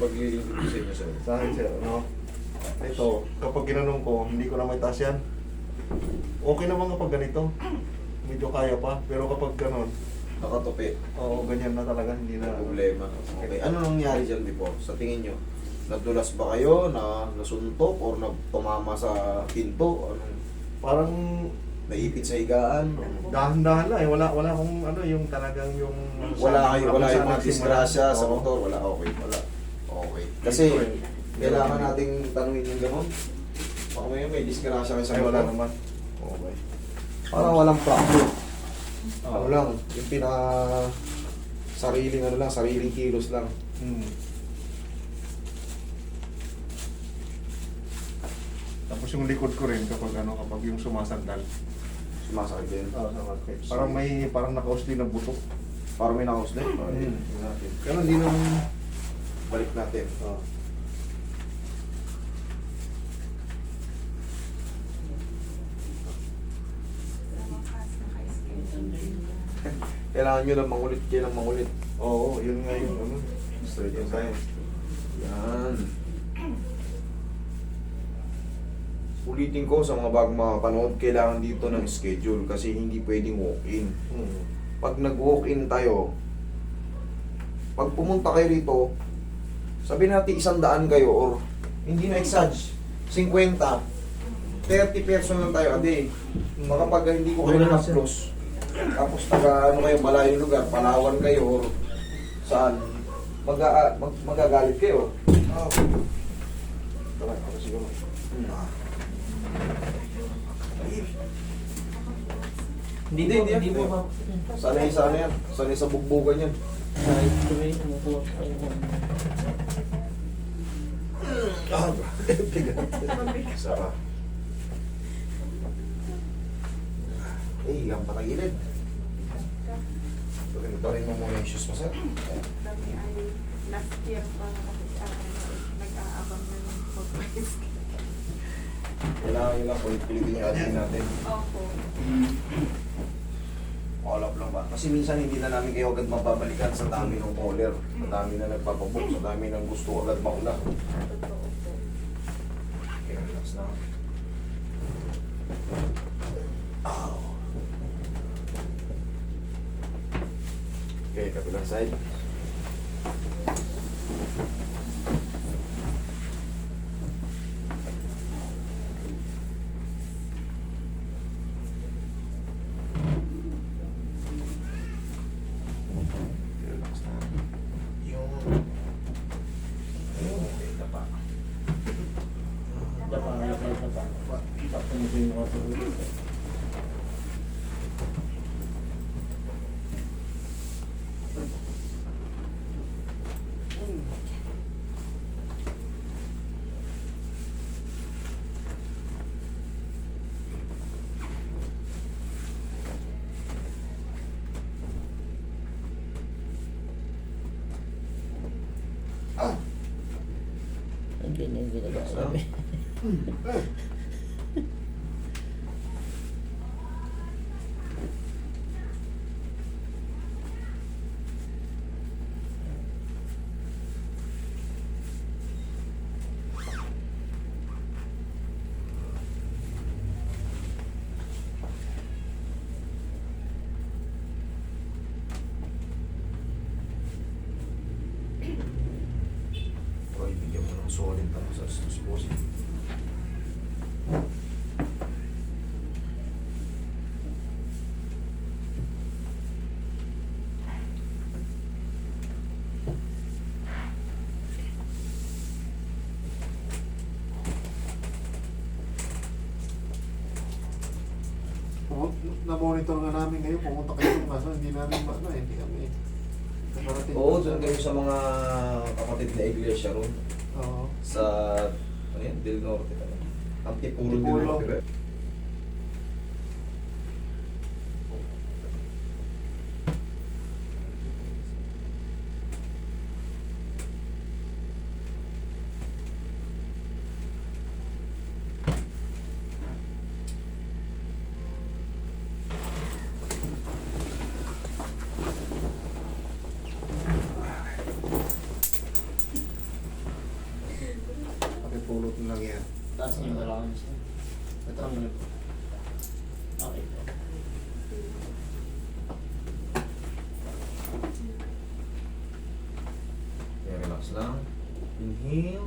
paglilingkod ko sa inyo, sir. Sa akin, sir, ano? Ito, kapag ginanong ko, hindi ko na may taas yan. Okay naman kapag ganito. Medyo kaya pa. Pero kapag ganon, Nakatupi. oo, ganyan na talaga. Hindi na... Problema. Okay. Ano nangyari dyan before? Sa tingin nyo? Nadulas ba kayo? Na nasuntok? Or nagtumama sa pinto? Anong Parang naipit sa higaan? dahan-dahan lang eh. Wala, wala akong ano, yung talagang yung... Wala kayo, wala yung mga disgrasya sa motor? Wala, okay. Wala. Okay. Kasi, kailangan nating tanungin yung gano'n. Baka may, may disgrasya kayo sa Ay, wala naman. Okay. Parang walang fracture. Oo. Ano lang, yung pinaka sariling ano lang, sariling kilos lang. Hmm. Tapos yung likod ko rin kapag ano, kapag yung sumasandal. Sumasakit din. Oo, sumasakit. Parang may, parang nakausli ng buto. Parang may nakauslit. Mm. Pero hindi naman balik natin. Oo. Kailangan nyo lang mangulit kayo ng mangulit. Oo, yun nga yung ano. Straight Yung science. Yan. Ulitin ko sa mga bagong mga panood, kailangan dito ng schedule kasi hindi pwedeng walk-in. Hmm. Pag nag-walk-in tayo, pag pumunta kayo rito, sabihin natin isang daan kayo or hindi na exage, 50, 30 person lang tayo a day. Baka pag hindi ko kayo Wala na, na close, tapos taga ano kayo, malayong lugar, Palawan kayo or saan, mag, mag magagalit kayo. Ah, Tara, ako siguro. Hindi Hindi, hindi, hindi hindi. ba? Sanay sa ano yan, sanay sa bugbugan yan. Kahit tuloy, ano po, Ah, Sarap. Eh, ang patagilid. Ganito mo muna yung shoes mo, sir. Kami ay last year pa nag-aabang na ng pag-price. Kailangan yun lang po, pilitin yung atin natin. Opo. All up lang ba? Kasi minsan hindi na namin kayo agad mababalikan sa dami ng caller, sa dami na nagpapabook, sa dami ng gusto agad mauna. Totoo Ow. Okay, kabilang side. Relax na. Yung... Ayun, okay na pa. Dapat, dapat, dapat. Dapat mo din ako tulog. Na yung ginagawa namin. Troy, bigyan mo ng solid tapos susposin. Pumun- Na-monitor nga namin ngayon, pumunta kayo kaso hindi namin ano, hindi kami. Nakarating Oo, doon kayo sa mga kapatid na iglesia ron. Oo. Sa, ano yan, Del Norte. Ano? Antipulo Del. Norte. Pulot na lang yan. Taas niyo ba lang siya? Ito. Ang ganun po. Okay po. Okay, relax lang. Inhale.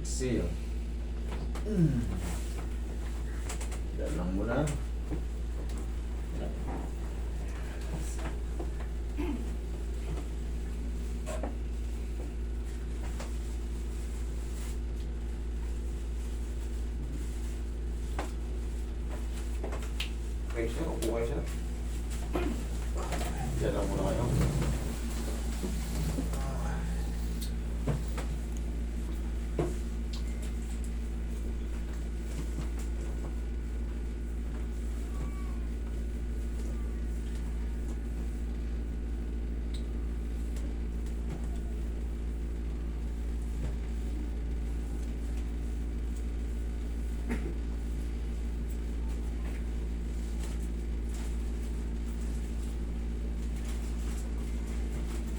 Exhale. Mm. Yan lang muna. Siya. Upo kayo siya. Yan lang muna kayo.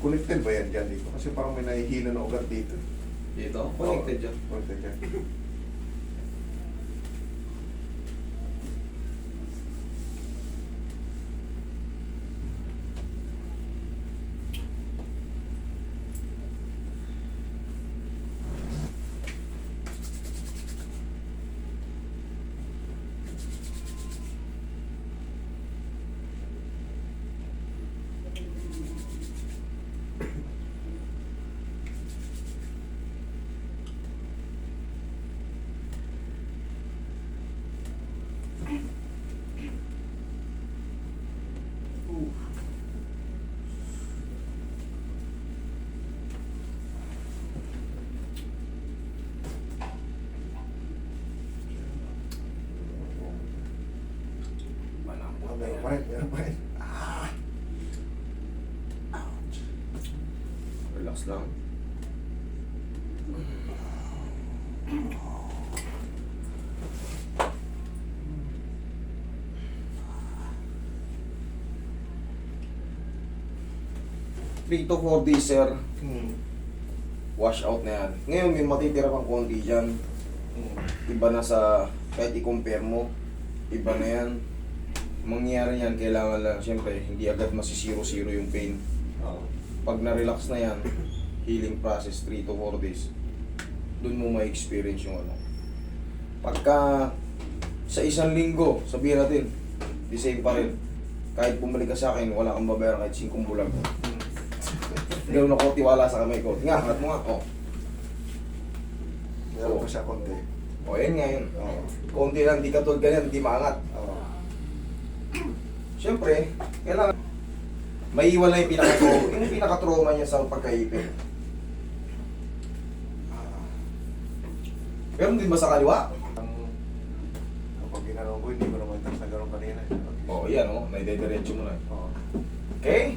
Connected ba yan dyan dito? Kasi parang may nahihilo na ugat dito. Dito? Connected dyan. Connected dyan. Malambot na Meron pa rin, meron pa rin. Ah! Relax lang. Three to four days, sir. Hmm. Wash out na yan. Ngayon, may matitira pang konti dyan. Hmm. Iba na sa, kahit i-compare mo, iba na yan. Mangyayari yan, kailangan lang, siyempre, hindi agad masisiro-zero yung pain. Oo. Pag na-relax na yan, healing process 3 to 4 days, doon mo ma-experience yung ano. Pagka sa isang linggo, sabihin natin, the same pa rin. Kahit bumalik ka sa akin, wala kang babayaran kahit 5 bulag. Hmm. Ganoon ako tiwala sa kamay ko. Nga, angat mo nga. Oh. Meron pa siya konti. Oh, yan nga yun. Oo. Konti lang, di katulad ganyan, di maangat. Oo. Siyempre, kailangan maiiwala yung pinaka-trauma, yung pinaka-trauma niya sa pagkaipin. Ah. Pero hindi ba sa kaliwa? Ang kapag ginanong ko, hindi ko naman tapos na gano'n kanina. Oh, yan oh, naidediretso mo na. Oo. Okay?